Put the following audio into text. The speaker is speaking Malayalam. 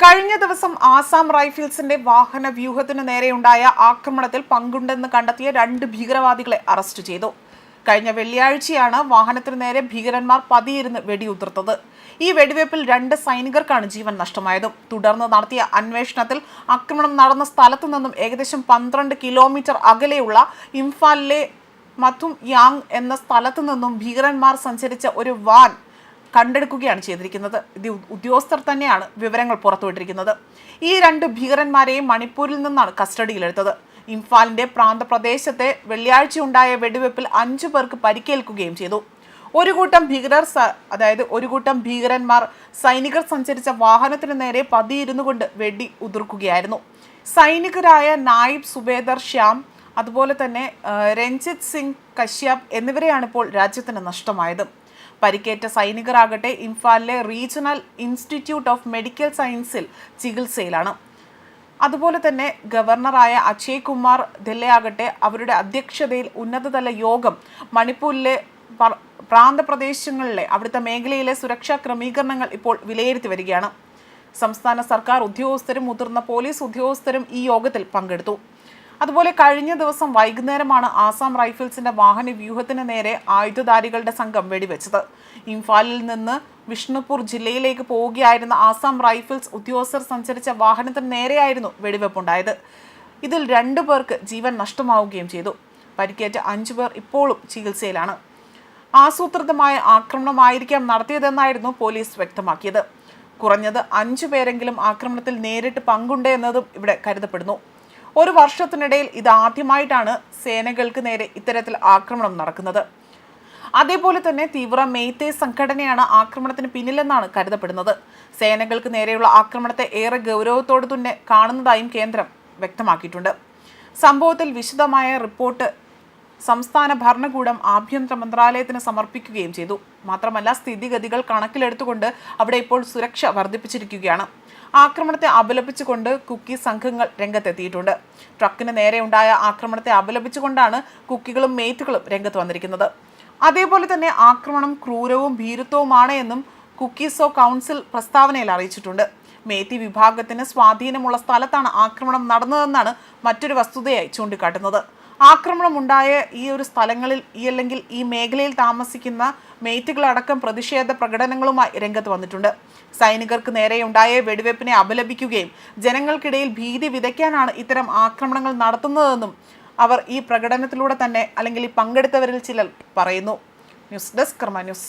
കഴിഞ്ഞ ദിവസം ആസാം റൈഫിൾസിന്റെ വാഹന വ്യൂഹത്തിനു നേരെയുണ്ടായ ആക്രമണത്തിൽ പങ്കുണ്ടെന്ന് കണ്ടെത്തിയ രണ്ട് ഭീകരവാദികളെ അറസ്റ്റ് ചെയ്തു. കഴിഞ്ഞ വെള്ളിയാഴ്ചയാണ് വാഹനത്തിനു നേരെ ഭീകരന്മാർ പതിയിരുന്ന് വെടിയുതിർത്തത്. ഈ വെടിവയ്പിൽ രണ്ട് സൈനികർക്കാണ് ജീവൻ നഷ്ടമായതും. തുടർന്ന് നടത്തിയ അന്വേഷണത്തിൽ ആക്രമണം നടന്ന സ്ഥലത്തു നിന്നും ഏകദേശം പന്ത്രണ്ട് കിലോമീറ്റർ അകലെയുള്ള ഇംഫാലിലെ മഥും യാങ് എന്ന സ്ഥലത്തു നിന്നും ഭീകരന്മാർ സഞ്ചരിച്ച ഒരു വാൻ കണ്ടെടുക്കുകയാണ് ചെയ്തിരിക്കുന്നത്. ഇത് ഉദ്യോഗസ്ഥർ തന്നെയാണ് വിവരങ്ങൾ പുറത്തുവിട്ടിരിക്കുന്നത്. ഈ രണ്ട് ഭീകരന്മാരെയും മണിപ്പൂരിൽ നിന്നാണ് കസ്റ്റഡിയിലെടുത്തത്. ഇംഫാലിന്റെ പ്രാന്തപ്രദേശത്തെ വെള്ളിയാഴ്ച ഉണ്ടായ വെടിവെപ്പിൽ അഞ്ചു പേർക്ക് പരിക്കേൽക്കുകയും ചെയ്തു. ഒരു കൂട്ടം ഭീകരർ അതായത് ഒരു കൂട്ടം ഭീകരന്മാർ സൈനികർ സഞ്ചരിച്ച വാഹനത്തിന് നേരെ പതിയിരുന്നു കൊണ്ട് വെടി ഉതിർക്കുകയായിരുന്നു. സൈനികരായ നായിബ് സുബേദർ ശ്യാം അതുപോലെ തന്നെ രഞ്ജിത് സിംഗ് കശ്യപ് എന്നിവരെയാണ് ഇപ്പോൾ രാജ്യത്തിന് നഷ്ടമായത്. പരിക്കേറ്റ സൈനികരാകട്ടെ ഇംഫാലിലെ റീജിയണൽ ഇൻസ്റ്റിറ്റ്യൂട്ട് ഓഫ് മെഡിക്കൽ സയൻസിൽ ചികിത്സയിലാണ്. അതുപോലെ തന്നെ ഗവർണറായ അക്ഷയ് കുമാർ ദില്ലയാകട്ടെ അവരുടെ അധ്യക്ഷതയിൽ ഉന്നതതല യോഗം മണിപ്പൂരിലെ പ്രാന്തപ്രദേശങ്ങളിലെ അവിടുത്തെ മേഖലയിലെ സുരക്ഷാ ക്രമീകരണങ്ങൾ ഇപ്പോൾ വിലയിരുത്തി വരികയാണ്. സംസ്ഥാന സർക്കാർ ഉദ്യോഗസ്ഥരും മുതിർന്ന പോലീസ് ഉദ്യോഗസ്ഥരും ഈ യോഗത്തിൽ പങ്കെടുത്തു. അതുപോലെ കഴിഞ്ഞ ദിവസം വൈകുന്നേരമാണ് ആസാം റൈഫിൾസിന്റെ വാഹന വ്യൂഹത്തിന് നേരെ ആയുധധാരികളുടെ സംഘം വെടിവെച്ചത്. ഇംഫാലിൽ നിന്ന് വിഷ്ണുപൂർ ജില്ലയിലേക്ക് പോവുകയായിരുന്ന ആസാം റൈഫിൾസ് ഉദ്യോഗസ്ഥർ സഞ്ചരിച്ച വാഹനത്തിന് നേരെയായിരുന്നു വെടിവെപ്പുണ്ടായത്. ഇതിൽ രണ്ടു പേർക്ക് ജീവൻ നഷ്ടമാവുകയും ചെയ്തു. പരിക്കേറ്റ അഞ്ചു പേർ ഇപ്പോഴും ചികിത്സയിലാണ്. ആസൂത്രിതമായ ആക്രമണമായിരിക്കാം നടത്തിയതെന്നായിരുന്നു പോലീസ് വ്യക്തമാക്കിയത്. കുറഞ്ഞത് അഞ്ചു പേരെങ്കിലും ആക്രമണത്തിൽ നേരിട്ട് പങ്കുണ്ട് എന്നതും ഇവിടെ കരുതപ്പെടുന്നു. ഒരു വർഷത്തിനിടയിൽ ഇതാദ്യമായിട്ടാണ് സേനകൾക്ക് നേരെ ഇത്തരത്തിൽ ആക്രമണം നടക്കുന്നത്. അതേപോലെ തന്നെ തീവ്ര മെയ്തേ സംഘടനയാണ് ആക്രമണത്തിന് പിന്നിലെന്നാണ് കരുതപ്പെടുന്നത്. സേനകൾക്ക് നേരെയുള്ള ആക്രമണത്തെ ഏറെ ഗൗരവത്തോട് തന്നെ കാണുന്നതായും കേന്ദ്രം വ്യക്തമാക്കിയിട്ടുണ്ട്. സംഭവത്തിൽ വിശദമായ റിപ്പോർട്ട് സംസ്ഥാന ഭരണകൂടം ആഭ്യന്തര മന്ത്രാലയത്തിന് സമർപ്പിക്കുകയും ചെയ്തു. മാത്രമല്ല സ്ഥിതിഗതികൾ കണക്കിലെടുത്തുകൊണ്ട് അവിടെ ഇപ്പോൾ സുരക്ഷ വർദ്ധിപ്പിച്ചിരിക്കുകയാണ്. ആക്രമണത്തെ അപലപിച്ചുകൊണ്ട് കുക്കി സംഘങ്ങൾ രംഗത്തെത്തിയിട്ടുണ്ട്. ട്രക്കിന് നേരെയുണ്ടായ ആക്രമണത്തെ അപലപിച്ചുകൊണ്ടാണ് കുക്കികളും മേറ്റുകളും രംഗത്ത് വന്നിരിക്കുന്നത്. അതേപോലെ തന്നെ ആക്രമണം ക്രൂരവും ഭീരുത്വവുമാണ് എന്നും കുക്കീസോ കൗൺസിൽ പ്രസ്താവനയിൽ അറിയിച്ചിട്ടുണ്ട്. മേത്തി വിഭാഗത്തിന് സ്വാധീനമുള്ള സ്ഥലത്താണ് ആക്രമണം നടന്നതെന്നാണ് മറ്റൊരു വസ്തുതയായി ചൂണ്ടിക്കാട്ടുന്നത്. ആക്രമണം ഉണ്ടായ ഈ ഒരു സ്ഥലങ്ങളിൽ ഈ അല്ലെങ്കിൽ ഈ മേഖലയിൽ താമസിക്കുന്ന മേറ്റുകളടക്കം പ്രതിഷേധ പ്രകടനങ്ങളുമായി രംഗത്ത് വന്നിട്ടുണ്ട്. സൈനികർക്ക് നേരെ നേരെയുണ്ടായ വെടിവെപ്പിനെ അപലപിക്കുകയും ജനങ്ങൾക്കിടയിൽ ഭീതി വിതയ്ക്കാനാണ് ഇത്തരം ആക്രമണങ്ങൾ നടത്തുന്നതെന്നും അവർ ഈ പ്രകടനത്തിലൂടെ തന്നെ അല്ലെങ്കിൽ ഈ പങ്കെടുത്തവരിൽ ചിലർ പറയുന്നു. News desk Karma news.